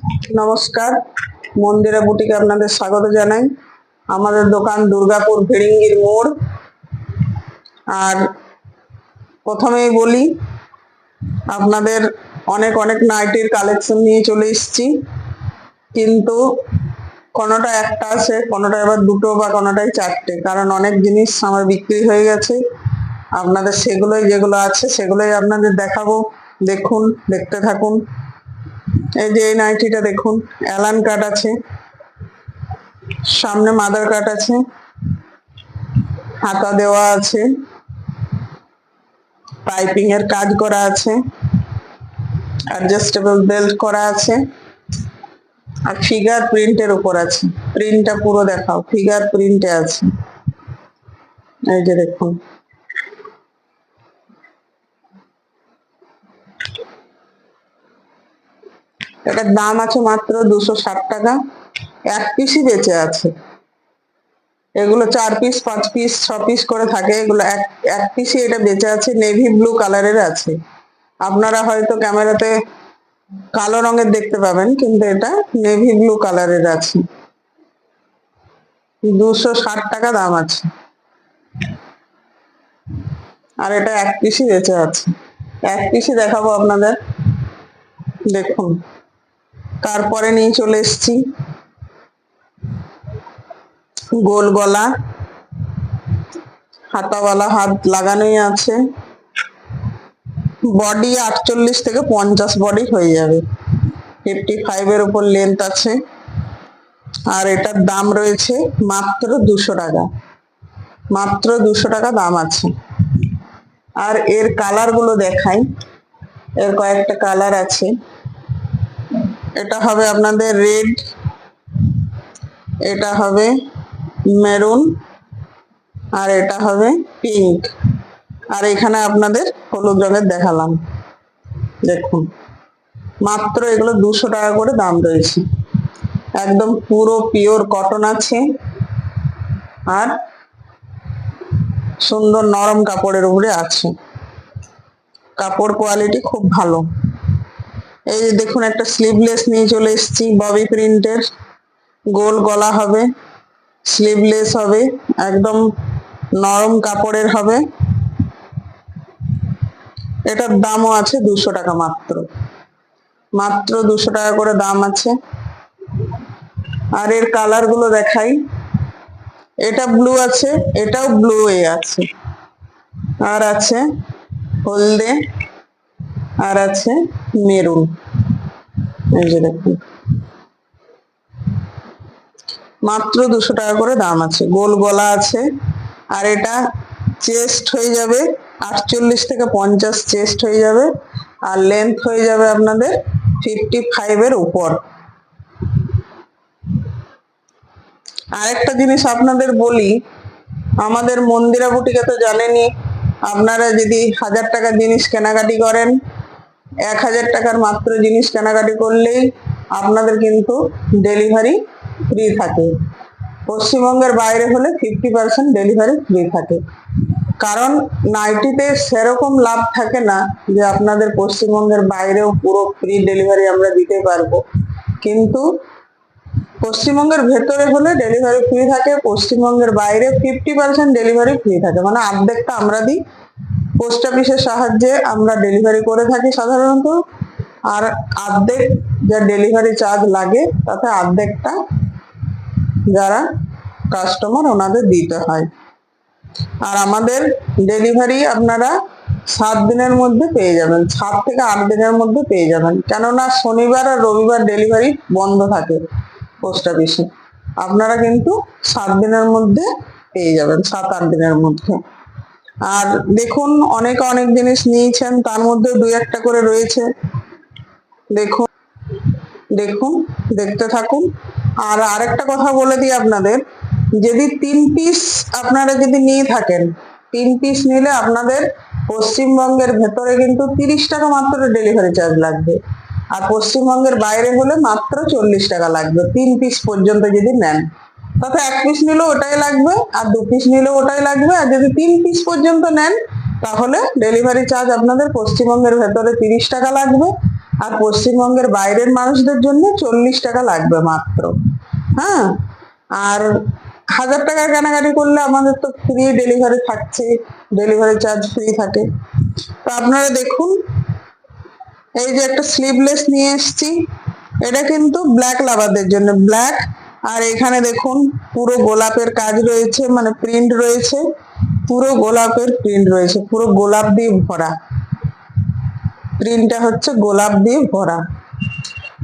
নমস্কার। মন্দিরা বুটিকে আপনাদের স্বাগত জানাই। আমাদের দোকান দুর্গাপুর ভিড়িঙ্গির মোড়। আর প্রথমেই বলি, আপনাদের অনেক অনেক নাইটির কালেকশন নিয়ে চলে এসেছি। কিন্তু কোনোটা একটা আছে, কোনোটা এবার দুটো বা কোনোটাই চারটে। কারণ অনেক জিনিস আমার বিক্রি হয়ে গেছে। আপনাদের সেগুলোই যেগুলো আছে, সেগুলোই আপনাদের দেখাবো। দেখুন, দেখতে থাকুন। এই যে এই নাইটিটা দেখুন, অ্যালান কাট আছে। সামনে মাদার কাট আছে। হাতা দেওয়া আছে। পাইপিং এর কাজ করা আছে। অ্যাডজাস্টেবল বেল্ট করা আছে। আর ফিগার প্রিন্টের উপর আছে। প্রিন্টটা পুরো দেখাও, ফিগার প্রিন্টে আছে। এই যে দেখুন। এটার দাম আছে মাত্র দুশো ষাট টাকা। এক পিসই বেঁচে আছে। এগুলো চার পিস পাঁচ পিস ছ পিস করে থাকে। এগুলো এক এক পিসই এটা বেঁচে আছে নেভি ব্লু কালারের আছে। আপনারা হয়তো ক্যামেরাতে কালো রঙের দেখতে পাবেন, কিন্তু এটা নেভি ব্লু কালারের আছে। দুশো ষাট টাকা দাম আছে। আর এটা এক পিসই বেঁচে আছে। এক পিসই দেখাবো আপনাদের। দেখুন। তারপরে নিয়ে চলে এসছি। গোল গলা। হাতাওয়ালা হাত লাগানোই আছে। বডি আটচল্লিশ থেকে পঞ্চাশ বডি হয়ে যাবে। ফিফটি ফাইভের উপর লেন্থ আছে। আর এটার দাম রয়েছে মাত্র দুশো টাকা। মাত্র দুশো টাকা দাম আছে। আর এর কালারগুলো দেখাই। এর কয়েকটা কালার আছে। এটা হবে আপনাদের রেড এটা হবে মেরুন আর এটা হবে পিঙ্ক আর এখানে আপনাদের হলুদ রঙের দেখালাম। দেখুন, মাত্র এগুলো দুশো টাকা করে দাম রয়েছে। একদম পুরো পিওর কটন আছে। আর সুন্দর নরম কাপড়ের উপরে আছে। কাপড় কোয়ালিটি খুব ভালো। এই যে দেখুন, একটা স্লিভলেস নিয়ে চলে এসেছি ববি প্রিন্টের গোল গলা হবে স্লিভলেস হবে, একদম নরম কাপড়ের হবে। এটার দামও আছে দুশো টাকা মাত্র। মাত্র দুশো টাকা করে দাম আছে। আর এর কালারগুলো দেখাই। এটা ব্লু আছে, এটাও ব্লু এ আছে। আর আছে হলদে, আর আছে মেরুন। এই যে দেখুন। মাত্র দুশো টাকা করে দাম আছে। গোল গলা আছে। আর এটা চেস্ট হয়ে যাবে। আটচল্লিশ থেকে পঞ্চাশ চেস্ট হয়ে যাবে। আর লেন্থ হয়ে যাবে আপনাদের ফিফটি ফাইভের উপর। আরেকটা জিনিস আপনাদের বলি, আমাদের মন্দিরা বুটিকে তো জানেনই, আপনারা যদি হাজার টাকার জিনিস কেনাকাটি করেন এক হাজার টাকার মাত্র জিনিস কেনাকাটি করলেই আপনাদের কিন্তু ডেলিভারি ফ্রি থাকে। পশ্চিমবঙ্গের বাইরে হলে ফিফটি পার্সেন্ট ডেলিভারি ফ্রি থাকে। কারণ নাইটিতে সেরকম লাভ থাকে না যে আপনাদের পশ্চিমবঙ্গের বাইরেও পুরো ফ্রি ডেলিভারি আমরা দিতে পারব। কিন্তু পশ্চিমবঙ্গের ভেতরে হলে ডেলিভারি ফ্রি থাকে, পশ্চিমবঙ্গের বাইরে ফিফটি পার্সেন্ট ডেলিভারি ফ্রি থাকে। মানে অর্ধেকটা আমরা দিই পোস্ট অফিসের সাহায্যে আমরা ডেলিভারি করে থাকি সাধারণত। আর অর্ধেক যা ডেলিভারি চার্জ লাগে, তাতে অর্ধেকটা যারা কাস্টমার ওনাদের দিতে হয়। আর আমাদের ডেলিভারি আপনারা সাত দিনের মধ্যে পেয়ে যাবেন। সাত থেকে আট দিনের মধ্যে পেয়ে যাবেন। কেননা শনিবার আর রবিবার ডেলিভারি বন্ধ থাকে পোস্ট অফিসে। আপনারা কিন্তু সাত দিনের মধ্যে পেয়ে যাবেন, সাত, আট দিনের মধ্যে। আর দেখুন, অনেক অনেক জিনিস নিয়েছেন, তার মধ্যে দুই একটা করে রয়েছে। দেখুন দেখুন, দেখতে থাকুন। আর আরেকটা কথা বলে দিই আপনাদের, যদি তিন পিস আপনারা যদি নিয়ে থাকেন, তিন পিস নিলে আপনাদের পশ্চিমবঙ্গের ভেতরে কিন্তু তিরিশ টাকা মাত্র ডেলিভারি চার্জ লাগবে। আর পশ্চিমবঙ্গের বাইরে হলে মাত্র চল্লিশ টাকা লাগবে, তিন পিস পর্যন্ত যদি নেন। তাতে এক পিস নিলেও ওটাই লাগবে, আর দু পিস নিলেও ওটাই লাগবে, আর যদি তিন পিস পর্যন্ত নেন, তাহলে ডেলিভারি চার্জ আপনাদের পশ্চিমবঙ্গের ভেতরে তিরিশ টাকা লাগবে, আর পশ্চিমবঙ্গের বাইরের মানুষদের জন্য চল্লিশ টাকা লাগবে মাত্র। হ্যাঁ? আর হাজার টাকা কেনাকাটি করলে আমাদের তো ফ্রি ডেলিভারি থাকছে ডেলিভারি চার্জ ফ্রি থাকে। তো আপনারা দেখুন, এই যে একটা স্লিভলেস নিয়ে এসেছি, এটা কিন্তু ব্ল্যাক লাভারদের জন্য। ব্ল্যাক আর এখানে দেখুন, পুরো গোলাপের কাজ রয়েছে মানে প্রিন্ট রয়েছে, পুরো গোলাপের প্রিন্ট রয়েছে, পুরো গোলাপ দিয়ে ভরা। প্রিন্টটা হচ্ছে গোলাপ দিয়ে ভরা।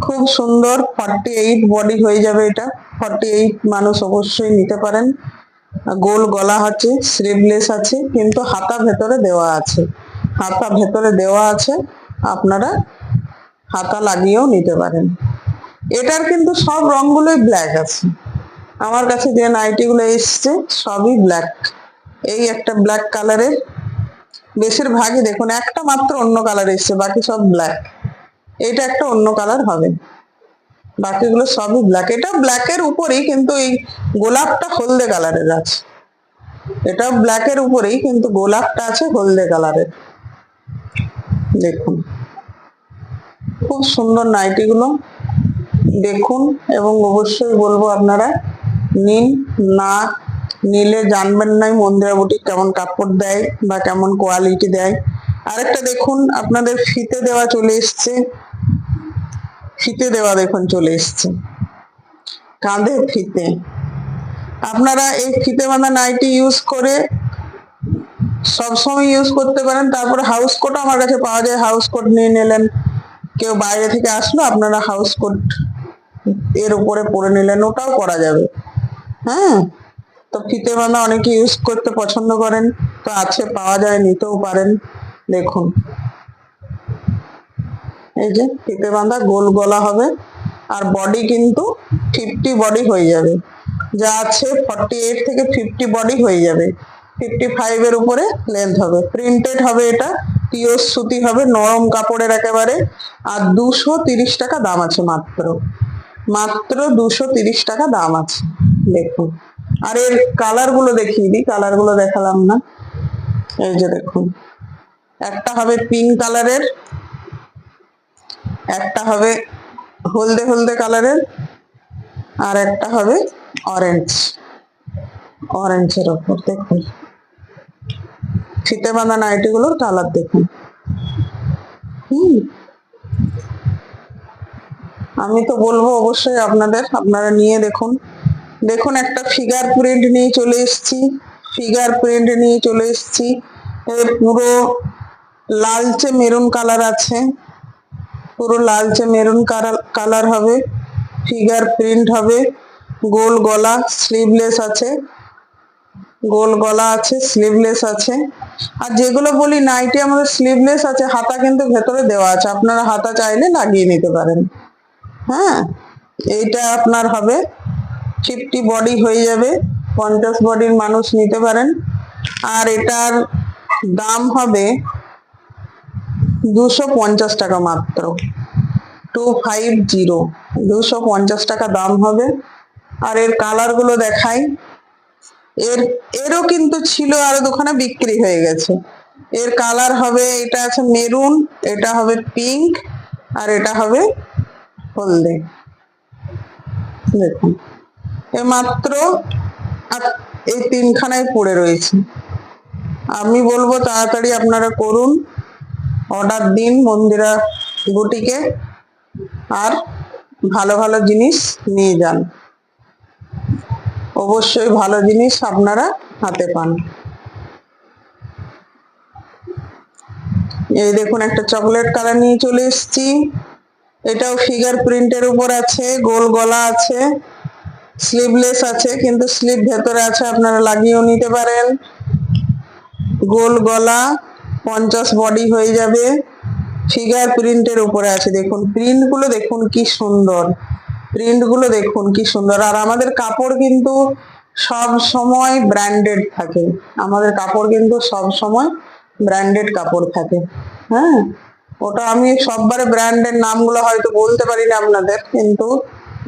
খুব সুন্দর ফর্টি এইট বডি হয়ে যাবে এটা। ফর্টি এইট মানুষ অবশ্যই নিতে পারেন। গোল গলা আছে স্লিভলেস আছে, কিন্তু হাতা ভেতরে দেওয়া আছে। হাতা ভেতরে দেওয়া আছে, আপনারা হাতা লাগিয়েও নিতে পারেন। এটার কিন্তু সব রঙগুলোই ব্ল্যাক আছে। আমার কাছে যে নাইটিগুলো এসছে, সবই ব্ল্যাক এই একটা ব্ল্যাক কালারের বেশিরভাগই দেখুন, একটা মাত্র অন্য কালার এসছে, বাকি সব ব্ল্যাক এটা একটা অন্য কালার হবে। বাকিগুলো সবই ব্ল্যাক এটা ব্ল্যাকের উপরেই কিন্তু এই গোলাপটা হলদে কালারের আছে। এটা ব্ল্যাকের উপরেই, কিন্তু গোলাপটা আছে হলদে কালারের দেখুন। খুব সুন্দর নাইটিগুলো। দেখুন এবং অবশ্যই বলব আপনারা, নিন, না নিলে জানবেন নাই মন্দিরা বুটিক কেমন কাপড় দেয় বা কেমন কোয়ালিটি দেয়। আরেকটা দেখুন, আপনাদের ফিতে দেওয়া চলে এসছে। ফিতে দেওয়া দেখুন চলে এসছে। কাঁধে ফিতে। আপনারা এই ফিতে বাঁধা নাইটি ইউজ করে সবসময় ইউজ করতে পারেন। তারপরে হাউস কোট আমার কাছে পাওয়া যায়। হাউস কোট নিয়ে নিলেন। কেউ বাইরে থেকে আসলো, আপনারা হাউস কোট এর উপরে পরে নিলেন ওটাও করা যাবে। হ্যাঁ? তো ফিতে বাঁধা অনেকে ইউজ করতে পছন্দ করেন, তো আছে, পাওয়া যায়, নিতেও পারেন। দেখুন। এই যে ফিতে বাঁধা গোল গলা হবে, আর বডি কিন্তু ফিফটি বডি হয়ে যাবে। যা আছে ফর্টি এইট থেকে ফিফটি বডি হয়ে যাবে। ফিফটি ফাইভের উপরে লেন্থ হবে। প্রিন্টেড হবে এটা পিওর সুতি হবে, নরম কাপড়ের একেবারে, আর দুশো তিরিশ টাকা দাম আছে মাত্র। মাত্র দুশো তিরিশ টাকা দাম আছে, দেখুন। আর এর কালারগুলো দেখিয়ে দিই কালারগুলো দেখালাম না। এই যে দেখুন, একটা হবে পিঙ্ক কালারের একটা হবে হলদে হলদে কালারের আর একটা হবে অরেঞ্জ অরেঞ্জের ওপর, দেখুন। ফিতে বাঁধা নাইটিগুলোর কালার দেখুন। হুম আমি তো বলব অবশ্যই আপনাদের, আপনারা নিয়ে দেখুন। দেখুন একটা ফিগার প্রিন্ট নিয়ে চলে এসেছি ফিগার প্রিন্ট নিয়ে চলে এসেছি। পুরো লালচে মেরুন কালার আছে। পুরো লালচে মেরুন কালার হবে। ফিগার প্রিন্ট হবে। গোল গলা স্লিভলেস আছে। গোল গলা আছে স্লিভলেস আছে। আর যেগুলো বলি নাইটি আমাদের স্লিভলেস আছে, হাতা কিন্তু ভেতরে দেওয়া আছে। আপনারা হাতা চাইলে লাগিয়ে নিতে পারেন। হ্যাঁ এইটা আপনার হবে। ফিফটি বডি হয়ে যাবে, পঞ্চাশ বডির মানুষ নিতে পারেন। আর এটার দাম হবে দুশো পঞ্চাশ টাকা মাত্র। টু ফাইভ জিরো দুশো পঞ্চাশ টাকা দাম হবে। আর এর কালারগুলো দেখাই। এর, এরও কিন্তু ছিল আরও দোকানে বিক্রি হয়ে গেছে। এর কালার হবে, এটা আছে মেরুন এটা হবে পিঙ্ক আর এটা হবে হলদে দেখুন মাত্র এই তিনখানায় পড়ে রয়েছে। আমি বলব তাড়াতাড়ি আপনারা করুন, অর্ডার দিন মন্দিরা গুটিকে, আর ভালো ভালো জিনিস নিয়ে যান। অবশ্যই ভালো জিনিস আপনারা হাতে পান। এই দেখুন, একটা চকলেট কালার নিয়ে চলে এসেছি। এটাও ফিগার প্রিন্টের উপর আছে, গোল গলা আছে স্লিভলেস আছে, কিন্তু স্লিভ ভেতরে আছে, আপনারা লাগিয়েও নিতে পারেন। গোল গলা, পঞ্চাশ বডি হয়ে যাবে। ফিগার প্রিন্টের উপরে আছে, দেখুন প্রিন্টগুলো দেখুন কি সুন্দর। প্রিন্টগুলো দেখুন কি সুন্দর। আর আমাদের কাপড় কিন্তু সব সময় ব্র্যান্ডেড থাকে। আমাদের কাপড় কিন্তু সব সময় ব্র্যান্ডেড কাপড় থাকে। হ্যাঁ? ওটা আমি সববারে ব্র্যান্ডের নামগুলো হয়তো বলতে পারি না আপনাদের, কিন্তু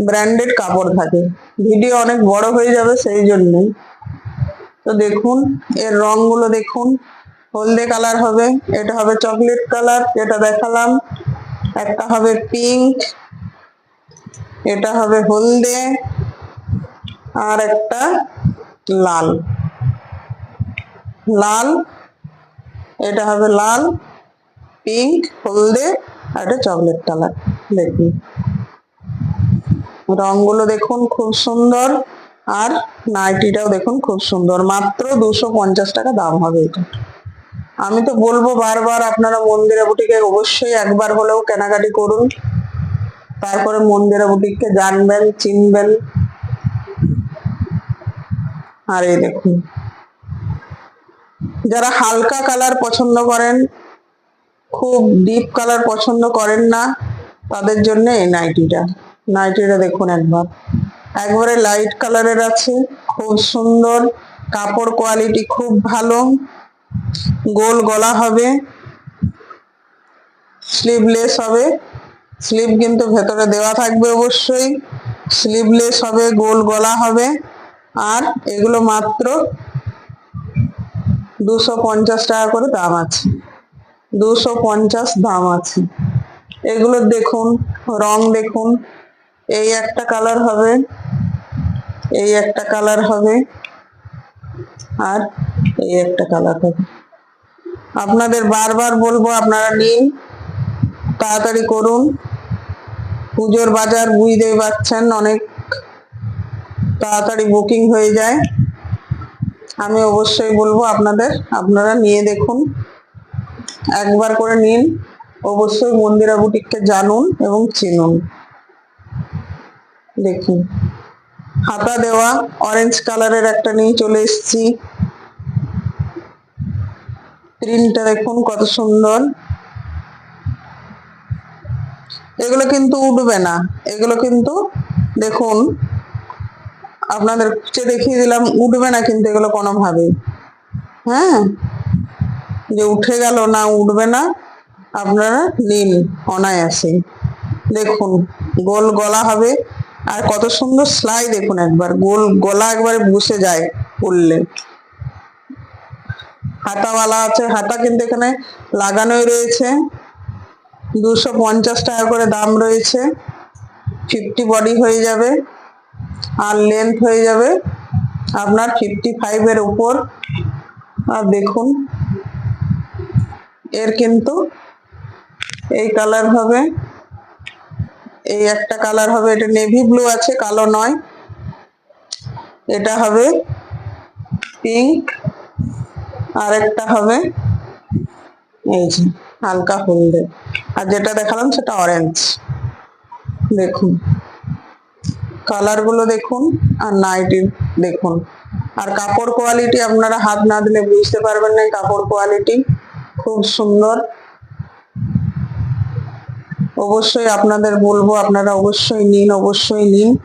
ব্র্যান্ডেড কাপড় থাকে। ভিডিও অনেক বড় হয়ে যাবে সেই জন্যই। তো দেখুন, এর রংগুলো দেখুন। হলদে কালার হবে, এটা হবে চকলেট কালার, যেটা দেখালাম। একটা হবে পিঙ্ক এটা হবে হলদে, আর একটা লাল। লাল, এটা হবে লাল। পিঙ্ক হলদে, আর এটা চকলেট কালার দেখুন রংগুলো দেখুন খুব সুন্দর, আর নাইটিটাও দেখুন খুব সুন্দর, মাত্র দুশো পঞ্চাশ টাকা দাম হবে এটা। আমি তো বলব বারবার, আপনারা মন্দিরা বুটিকে অবশ্যই একবার হলেও কেনাকাটি করুন। তারপরে মন্দিরা বুটিককে জানবেন, চিনবেন। আর এই দেখুন, যারা হালকা কালার পছন্দ করেন খুব ডিপ কালার পছন্দ করেন না। তাদের জন্য এই নাইটিটা নাইটিটা দেখুন একবার। একবারে লাইট কালারের আছে, খুব সুন্দর। কাপড় কোয়ালিটি খুব ভালো। গোল গলা হবে। স্লিভলেস হবে। স্লিভ কিন্তু ভেতরে দেওয়া থাকবে অবশ্যই। স্লিভলেস হবে, গোল গলা হবে। আর এগুলো মাত্র দুশো টাকা করে দাম আছে। দুশো পঞ্চাশ দাম আছে। এগুলো দেখুন, রং দেখুন, এই একটা কালার হবে, এই একটা কালার হবে, আর এই একটা কালার হবে। আপনাদের বারবার বলব, আপনারা নিন, তাড়াতাড়ি করুন। পুজোর বাজার বুঝতেই পারছেন, অনেক তাড়াতাড়ি বুকিং হয়ে যায়। আমি অবশ্যই বলব, আপনাদের, আপনারা নিয়ে দেখুন। একবার করে নিন। অবশ্যই মন্দিরা বুটিককে জানুন এবং চিনুন। দেখুন। হাতা দেওয়া অরেঞ্জ কালারের একটা নিয়ে চলে এসেছি। প্রিন্টটা দেখুন কত সুন্দর। এগুলো কিন্তু উঠবে না। এগুলো কিন্তু দেখুন, আপনাদের দেখিয়ে দিলাম, উঠবে না কিন্তু এগুলো কোনোভাবেই। হ্যাঁ? যে উঠে গেল না উঠবে না, আপনারা নিন অনায়াসে। দেখুন, গোল গলা হবে। আর কত সুন্দর সেলাই দেখুন একবার, গোল গলা একবারে বসে যায় পরলে হাতাওয়ালা আছে, হাতা কিন্তু এখানে লাগানোই রয়েছে। দুশো পঞ্চাশ টাকা করে দাম রয়েছে। ফিফটি বডি হয়ে যাবে, আর লেন্থ হয়ে যাবে। আপনার ফিফটি ফাইভের উপর। আর দেখুন এর কিন্তু এই কালার হবে। এই একটা কালার হবে, এটা নেভি ব্লু আছে, কালো নয়। এটা হবে পিঙ্ক আর একটা হবে এই যে হালকা হলদে। আর যেটা দেখালাম সেটা অরেঞ্জ দেখুন। কালারগুলো দেখুন আর নাইটি দেখুন। আর কাপড় কোয়ালিটি আপনারা হাত না দিলে বুঝতে পারবেন না কাপড় কোয়ালিটি খুব সুন্দর। অবশ্যই আপনাদের বলব, আপনারা অবশ্যই নিন অবশ্যই নিন।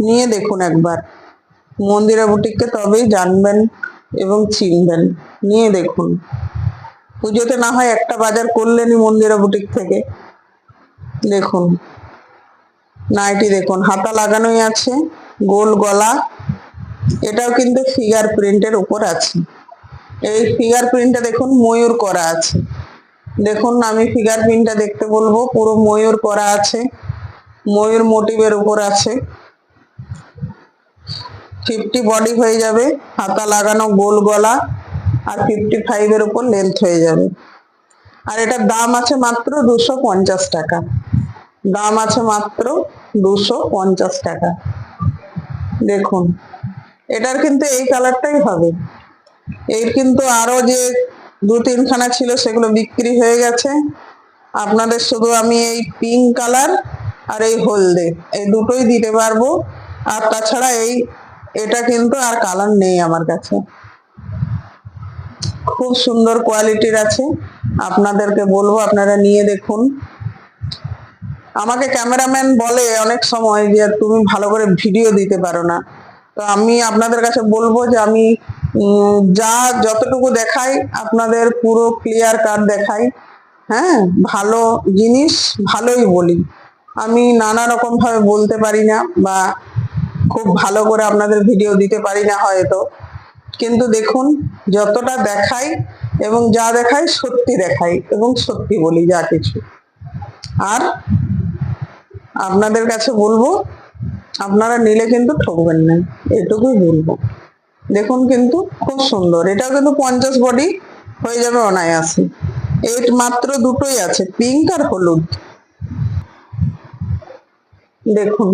নিয়ে দেখুন একবার। মন্দিরা বুটিককে তবেই জানবেন এবং চিনবেন। নিয়ে দেখুন। পুজোতে না হয় একটা বাজার করলেনই মন্দিরা বুটিক থেকে। দেখুন। নাইটি দেখুন। হাতা লাগানোই আছে। গোল গলা। এটাও কিন্তু ফিগার প্রিন্টের উপর আছে। এই ফিগার প্রিন্টটা দেখুন, ময়ূর করা আছে। দেখুন, আমি ফিগার প্রিন্টটা দেখতে বলব, পুরো ময়ূর করা আছে। ময়ূর মোটিভের উপর আছে। ফিফটি বডি হয়ে যাবে, হাতা লাগানো, গোল গলা, আর ফিফটি ফাইভের উপর লেন্থ হয়ে যাবে। আর এটার দাম আছে মাত্র দুশো পঞ্চাশ টাকা। দাম আছে মাত্র দুশো পঞ্চাশ টাকা। দেখুন, এটার কিন্তু এই কালারটাই হবে। এর কিন্তু আরও যে দু তিনখানা ছিল সেগুলো বিক্রি হয়ে গেছে। আপনাদের শুধু আমি এই পিঙ্ক কালার আর এই হলদে, এই দুটোই দিতে পারব। আর তাছাড়া এই, এটা কিন্তু আর কালার নেই আমার কাছে। খুব সুন্দর কোয়ালিটির আছে। আপনাদেরকে বলব, আপনারা নিয়ে দেখুন। আমাকে ক্যামেরাম্যান বলে অনেক সময় যে, তুমি ভালো করে ভিডিও দিতে পারো না। তো আমি আপনাদের কাছে বলব যে, আমি যা যতটুকু দেখাই, আপনাদের পুরো ক্লিয়ার কাট দেখাই। হ্যাঁ ভালো জিনিস, ভালোই বলি। আমি নানা রকম ভাবে বলতে পারি না বা খুব ভালো করে আপনাদের ভিডিও দিতে পারি না হয়তো। কিন্তু দেখুন, যতটা দেখাই এবং যা দেখাই সত্যি দেখাই এবং সত্যি বলি যা কিছু। আর আপনাদের কাছে বলব, আপনারা নিলে কিন্তু ঠকবেন না, এটুকুই বলব। দেখুন কিন্তু খুব সুন্দর। এটাও কিন্তু পঞ্চাশ বডি হয়ে যাবে অনায়াসে। এর মাত্র দুটোই আছে, পিঙ্ক আর হলুদ। দেখুন।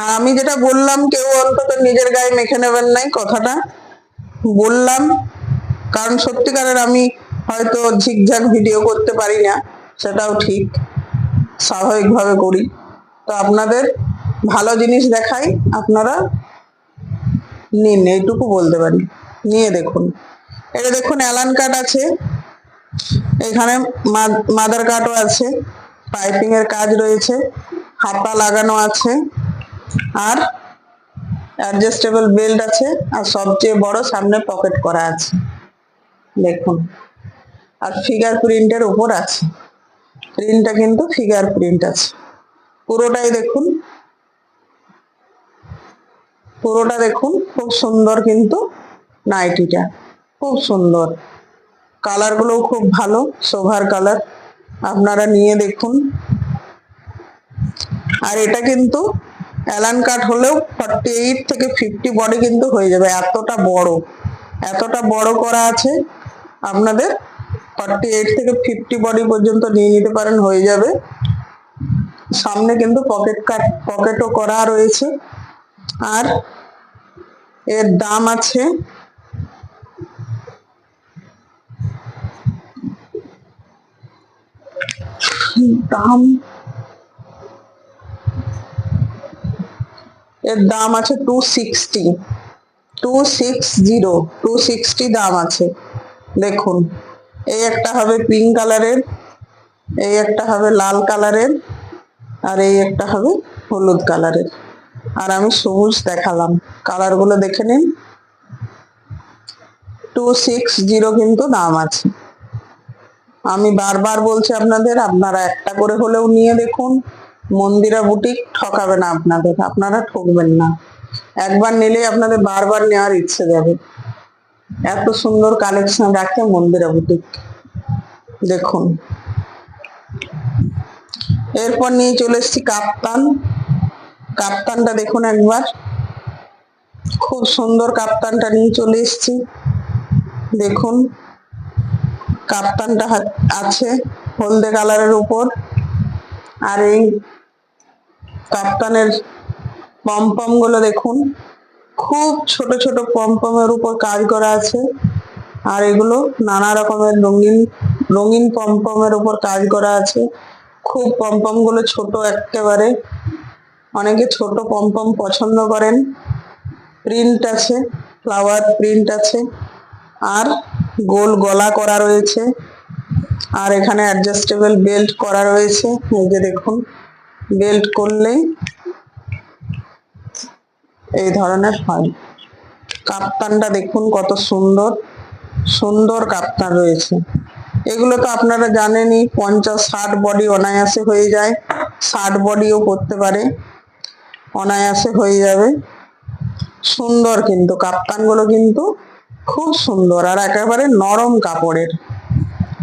আর আমি যেটা বললাম, কেউ অন্তত নিজের গায়ে মেখে নেবেন নাই কথাটা। বললাম, কারণ সত্যিকারের আমি হয়তো ঝিকঝাক ভিডিও করতে পারি না, সেটাও ঠিক। স্বাভাবিকভাবে করি। তো আপনাদের ভালো জিনিস দেখাই, আপনারা নিন, এইটুকু বলতে পারি। নিয়ে দেখুন। এটা দেখুন অ্যালান কার্ড আছে। এখানে মাদার কার্ডও আছে। পাইপিং এর কাজ রয়েছে। হাতা লাগানো আছে। আর অ্যাডজাস্টেবল বেল্ট আছে। আর সবচেয়ে বড় সামনে পকেট করা আছে। দেখুন। আর ফিগার প্রিন্টের উপর আছে। প্রিন্টটা কিন্তু ফিগার প্রিন্ট আছে। পুরোটাই দেখুন। পুরোটা দেখুন, খুব সুন্দর কিন্তু নাইটিটা, খুব সুন্দর। কালারগুলোও খুব ভালো সোভার কালার আপনারা নিয়ে দেখুন। আর এটা কিন্তু অ্যালান কাট হলেও ফর্টি এইট থেকে ফিফটি বডি কিন্তু হয়ে যাবে, এতটা বড়। এতটা বড় করা আছে, আপনাদের ফর্টি এইট থেকে ফিফটি বডি পর্যন্ত নিয়ে নিতে পারেন, হয়ে যাবে। সামনে কিন্তু পকেট কাট পকেটও করা রয়েছে। আর এর দাম আছে দাম এর দাম আছে two sixty two six zero two sixty দাম আছে। দেখুন, এই একটা হবে পিঙ্ক কালারের এই একটা হবে লাল কালারের আর এই একটা হবে হলুদ কালারের আর আমি সবুজ দেখালাম। কালারগুলো দেখে নিন। টু সিক্স জিরো কিন্তু দাম আছে। আমি বারবার বলছি আপনাদের, আপনারা একটা করে হলেও নিয়ে দেখুন। মন্দিরা বুটিক ঠকাবে না আপনাদের, আপনারা ঠকবেন না। একবার নিলেই আপনাদের বারবার নেওয়ার ইচ্ছে যাবে। এত সুন্দর কালেকশন রাখে মন্দিরা বুটিক। দেখুন। এরপর নিয়ে চলে এসেছি কাপ্তান। কাপ্তানটা দেখুন একবার। খুব সুন্দর কাপ্তানটা নিয়ে চলে এসেছি। দেখুন, কাপ্তানটা আছে হলদে কালারের উপর। আর এই কাপ্তানের পমপমগুলো দেখুন, খুব ছোট ছোট পমপমের উপর কাজ করা আছে। আর এগুলো নানা রকমের রঙিন রঙিন পমপমের উপর কাজ করা আছে। খুব পমপমগুলো ছোট একেবারে। অনেকে ছোট পমপম পছন্দ করেন। প্রিন্ট আছে ফ্লাওয়ার প্রিন্ট আছে, আর গোল গলা করা রয়েছে। আর এখানে অ্যাডজাস্টেবল বেল্ট করা রয়েছে, এই যে দেখুন বেল্ট করলেই এই ধরনের হয়। কাপ্তানটা দেখুন কত সুন্দর সুন্দর কাপ্তান রয়েছে। এগুলো তো আপনারা জানেনই, পঞ্চাশ ষাট বডি অনায়াসে হয়ে যায়, ষাট বডিও করতে পারে। অনায়াসে হয়ে যাবে। সুন্দর কিন্তু, কাপ্তানগুলো কিন্তু খুব সুন্দর। আর একেবারে নরম কাপড়ের,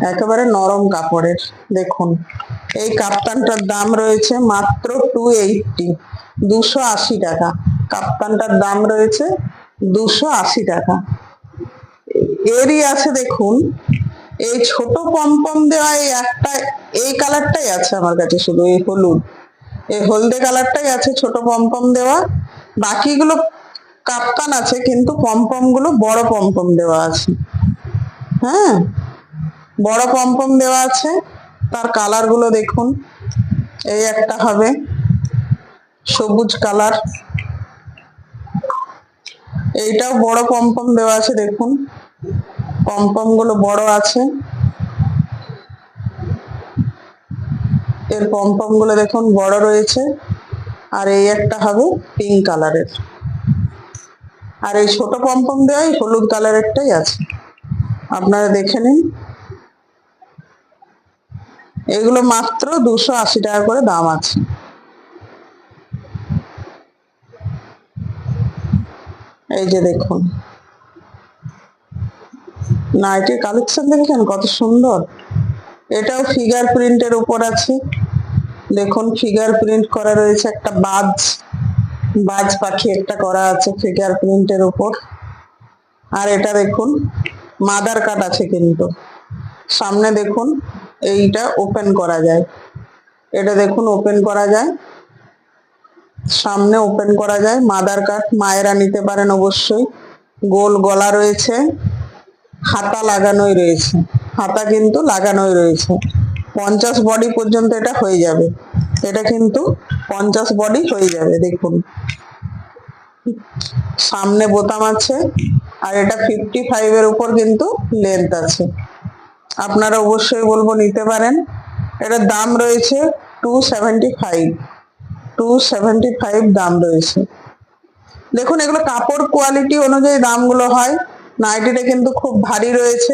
একেবারে নরম কাপড়ের, দেখুন। এই কাপ্তানটার দাম রয়েছে মাত্র টু এইটটি দুশো আশি টাকা। কাপ্তানটার দাম রয়েছে দুশো আশি টাকা। এরই আছে, দেখুন, এই ছোট পমপম দেওয়া এই একটা, এই কালারটাই আছে আমার কাছে শুধু, এই হলুদ। এই হলদে কালারটাই আছে, ছোট পমপম দেওয়া। বাকিগুলো কাপ্তান আছে, কিন্তু পমপমগুলো বড় পমপম দেওয়া আছে। হ্যাঁ? বড় পমপম দেওয়া আছে। তার কালারগুলো দেখুন। এই একটা হবে সবুজ কালার। এইটাও বড় পমপম দেওয়া আছে, দেখুন। পমপমগুলো বড় আছে। এর পমপমগুলো দেখুন, বড় রয়েছে। আর এই একটা হবে পিঙ্ক কালারের আর এই ছোট পমপম দেওয়াই হলুদ কালারেরটাই আছে। আপনারা দেখে নিন। এগুলো মাত্র দুশো আশি টাকা করে দাম আছে। এই যে দেখুন। নাইটির কালেকশন দেখেছেন? কত সুন্দর। এটাও ফিগার প্রিন্টের উপর আছে। দেখুন ফিগার প্রিন্ট করা রয়েছে একটা বাজ বাজ পাখি একটা করা আছে ফিগার প্রিন্টের উপর। আর এটা দেখুন মাদার কাট আছে কিন্তু। সামনে দেখুন, এইটা ওপেন করা যায়। এটা দেখুন ওপেন করা যায়। সামনে ওপেন করা যায় মাদার কাট মায়েরা নিতে পারেন অবশ্যই। গোল গলা রয়েছে, হাতা লাগানোই রয়েছে। হাতা কিন্তু লাগানোই রয়েছে। পঞ্চাশ বডি পর্যন্ত এটা হয়ে যাবে। এটা কিন্তু পঞ্চাশ বডি হয়ে যাবে, দেখুন। সামনে বোতাম আছে, আর এটা ফিফটি ফাইভের উপর কিন্তু লেন্থ আছে। আপনারা অবশ্যই বলব নিতে পারেন। এটার দাম রয়েছে two seventy five two seventy five দাম রয়েছে। দেখুন, এগুলো কাপড় কোয়ালিটি অনুযায়ী দামগুলো হয়। নাইটিটা কিন্তু খুব ভারী রয়েছে।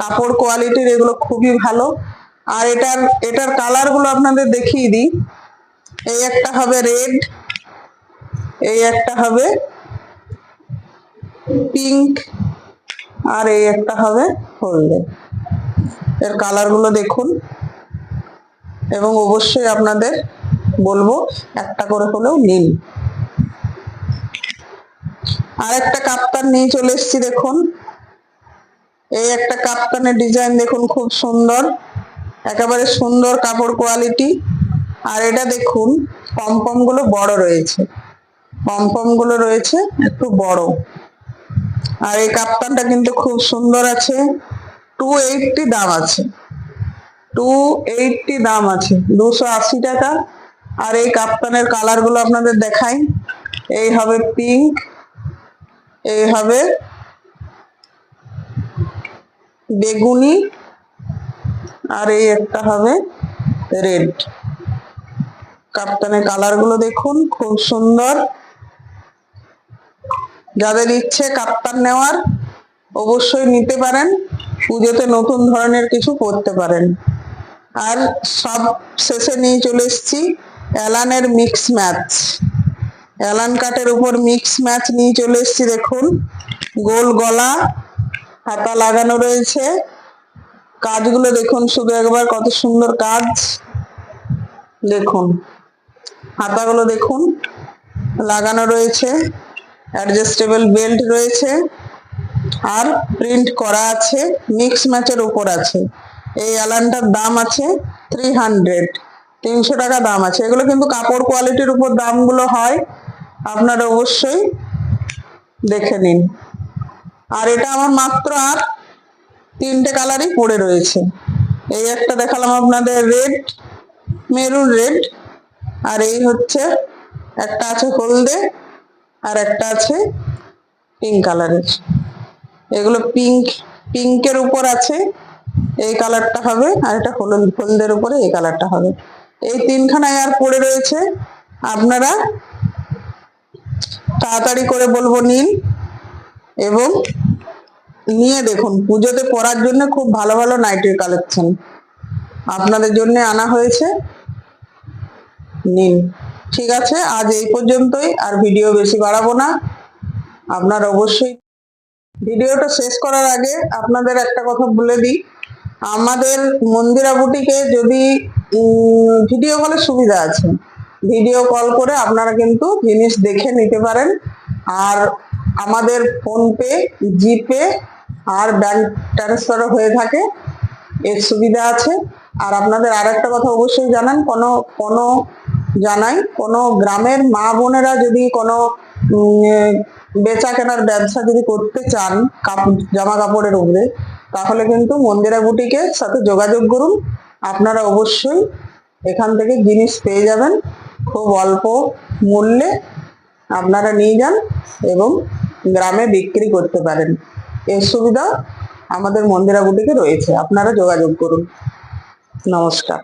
কাপড় কোয়ালিটির এগুলো খুবই ভালো। আর এটার এটার কালারগুলো আপনাদের দেখিয়ে দিই। এই একটা হবে রেড এই একটা হবে পিঙ্ক আর এই একটা হবে হলদে। এর কালারগুলো দেখুন। এবং অবশ্যই আপনাদের বলব, একটা করে হলেও নিন। আর একটা কাপ্তান নিয়ে চলে এসেছি, দেখুন। এই একটা কাপ্তানের ডিজাইন দেখুন, খুব সুন্দর। একেবারে সুন্দর কাপড় কোয়ালিটি আর এটা দেখুন পমপমগুলো বড় রয়েছে। পমপমগুলো রয়েছে একটু বড়। আর এই কাপ্তানটা কিন্তু খুব সুন্দর আছে। টু এইটটি দাম আছে। টু এইটটি দাম আছে। দুশো আশি টাকা। আর এই কাপ্তানের কালারগুলো আপনাদের দেখাই। এই হবে পিঙ্ক এই হবে বেগুনি আর এই একটা হবে রেড কাপ্তানের কালারগুলো দেখুন, খুব সুন্দর। যাদের ইচ্ছে কাপ্তান নেওয়ার, অবশ্যই নিতে পারেন। পুজোতে নতুন ধরনের কিছু করতে পারেন। আর সব শেষে নিয়ে চলে এসেছি অ্যালানের মিক্স ম্যাচ অ্যালান কাটের উপর মিক্স ম্যাচ নিয়ে চলে এসেছি, দেখুন। গোল গলা, হাতা লাগানো রয়েছে। কাজগুলো দেখুন, শুধু একবার কত সুন্দর কাজ। দেখুন, হাতাগুলো দেখুন, লাগানো রয়েছে অ্যাডজাস্টেবল বেল্ট রয়েছে, আর প্রিন্ট করা আছে মিক্স ম্যাচের উপর আছে। এই অ্যালানটার দাম আছে থ্রি হান্ড্রেড তিনশো টাকা দাম আছে। এগুলো কিন্তু কাপড় কোয়ালিটির উপর দামগুলো হয়, আপনারা অবশ্যই দেখে নিন। আর এটা আমার মাত্র আর তিনটে কালারই পড়ে রয়েছে। এই একটা দেখালাম আপনাদের রেড মেরুন রেড আর এই হচ্ছে একটা আছে হলদে, আর একটা আছে পিঙ্ক কালারের এগুলো পিঙ্ক পিঙ্কের উপর আছে, এই কালারটা হবে, আর এটা হলুদ হলদের উপরে এই কালারটা হবে। এই তিনখানায় আর পড়ে রয়েছে। আপনারা তাড়াতাড়ি করে বলব নিন এবং নিয়ে দেখুন, পুজোতে পরার জন্য খুব ভালো ভালো নাইটির কালেকশন আপনাদের জন্য আনা হয়েছে। নিন। ঠিক আছে, আজ এই পর্যন্তই, আর ভিডিও বেশি বাড়াবো না। আপনার অবশ্যই ভিডিওটা শেষ করার আগে আপনাদের একটা কথা বলে দিই। আমাদের মন্দিরা বুটিকে যদি ভিডিও কলের সুবিধা আছে ভিডিও কল করে আপনারা কিন্তু জিনিস দেখে নিতে পারেন। আর আমাদের ফোনপে জিপে আর ব্যাংক ট্রান্সফারও হয়ে থাকে, এর সুবিধা আছে। আর আপনাদের আর একটা কথা অবশ্যই জানান, কোনো কোনো জানাই, কোনো গ্রামের মা বোনেরা যদি কোনো বেচা কেনার ব্যবসা যদি করতে চান জামা কাপড়ের উপরে, তাহলে কিন্তু মন্দিরা বুটিকের সাথে যোগাযোগ করুন। আপনারা অবশ্যই এখান থেকে জিনিস পেয়ে যাবেন, খুব অল্প মূল্যে আপনারা নিয়ে যান এবং গ্রামে বিক্রি করতে পারেন। এর সুবিধা আমাদের মন্দিরা বুটিকে রয়েছে। আপনারা যোগাযোগ করুন। নমস্কার।